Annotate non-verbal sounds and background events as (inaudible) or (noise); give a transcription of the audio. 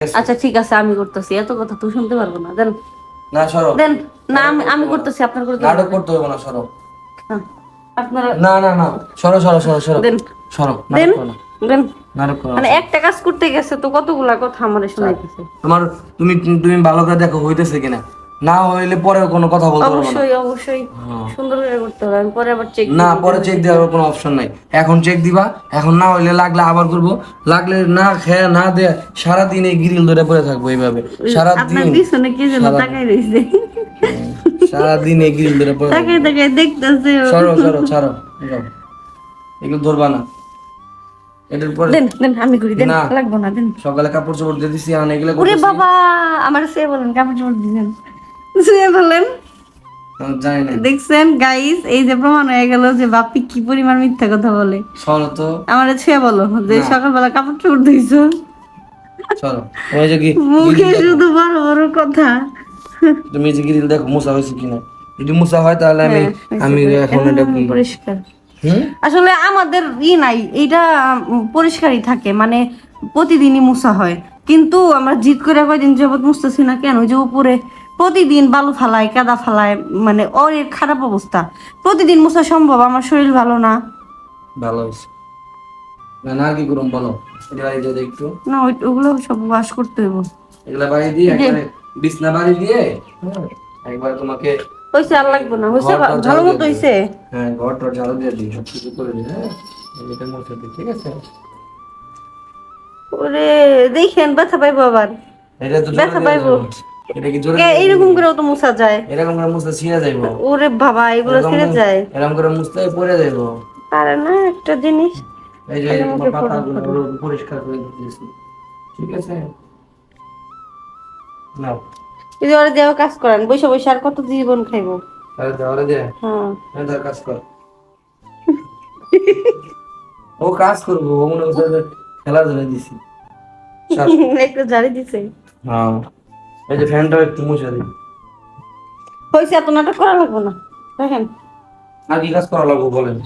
আচ্ছা ঠিক আছে আমি করতেছি। এত কথা তুই শুনতে পারব না। দেন। না সরো। দেন না আমি আমি করতেছি আপনার করতে নাটক করতে হবে না সরো। হ্যাঁ, আপনারা না না না। সরো সরো সরো সরো। দেন। সরো দেন দেন। মানে একটা কাজ করতে গেছে তো কতগুলা কথা আমারে শোনাইতেছে? তোমার তুমি তুমি ভালো করে দেখো হইতেছে কিনা। না হইলে পরে কোনো কথা বলতে পারব না। অবশ্যই অবশ্যই। হ্যাঁ। সুন্দর করে করতে হবে। আমি পরে আবার চেক না পরে চেক দেওয়ার কোনো অপশন নাই। এখন চেক দিবা এখন না হইলে লাগলে আবার করব। লাগলে না খেয়ে না দে সারাদিন এই গ্রিল ধরে পড়ে থাকব এইভাবে। আপনার পিছনে কে যেন তাকাই রইছে সারাদিন এই গ্রিল ধরে পড়ে তাকাই তাকাই দেখতেছে। সরো সরো ছাড়ো এগুলো ধরবা না। এটার পরে দেন দেন আমি করি। দেন লাগবো না দেন। সকালে কাপড় চোপড় দিয়ে দিছি এখন এগুলো ওরে বাবা আমার সে বলেন কাপড় চোপড় দিলেন শুয়ে বলেন। আমি জানি না। দেখছেন গাইস এই যে প্রমাণ হয়ে গেল যে বাপি কি পরিমাণ মিথ্যা কথা বলে। সরো তো। আমার ছুঁয়ে বলো যে সকালবেলা কাপড় চোপড় সরো ওই যে কি মুখে শুধু বড় বড় কথা। তুমি যে গ্রিল দেখো মুসা হয়েছে কিনা। যদি মুসা হয় তাহলে আমি আমি এখন এটা পরিষ্কার। আসলে আমাদের ই নাই এটা পরিষ্কারই থাকে মানে প্রতিদিনই মুছা হয়। কিন্তু আমরা জিদ করে কয়দিন যাবত মুছতেছি না কেন? ওই যে উপরে প্রতিদিন বালু ফালায় কাদা ফালায় মানে ওর খারাপ অবস্থা। প্রতিদিন মুছা সম্ভব আমার শরীর ভালো না। ভালো না না কি করুম বলো? একটু। না ওগুলো সব ওয়াশ করতে হইব। এগুলা বাড়ি দিয়ে একবারে বিছনা বাড়ি দিয়ে হ্যাঁ, একবার তোমাকে হয়েছে আর লাগবে না। ঘরটা ভালো মতো হয়েছে হ্যাঁ ঘর টর ঝাড়ু দিয়ে দিই সব কিছু করে দিই হ্যাঁ। এটা মুছে দিই ঠিক আছে? ওরে দেখেন ব্যথা পাইবো আবার। এটা তো ব্যথা পাইবো। এটা কি জোরে কে করেও তো মুছা যায়। এরকম করে মুছতে ছিঁড়ে যাইবো। ওরে বাবা এগুলো এরকম যায়। এরকম করে মুছতে পড়ে যাইবো। পারে না একটা জিনিস। এই যে পাতাগুলো পরিষ্কার করে দিয়েছি। ঠিক আছে? নাও। এই ওরা দেওয়া কাজ করেন বসে বসে আর কত জীবন খাইবো। তাহলে দেওয়ালে দে। হ্যাঁ। হ্যাঁ তার কাজ কর। ও কাজ করব ও মনে হচ্ছে দিছি। (laughs) একটু জারি দিছে। হ্যাঁ এই যে ফ্যানটা একটু মুছে দিই। হয়েছে এত নাটক করা লাগবো না? দেখেন। আর কি কাজ করা লাগবো বলেন?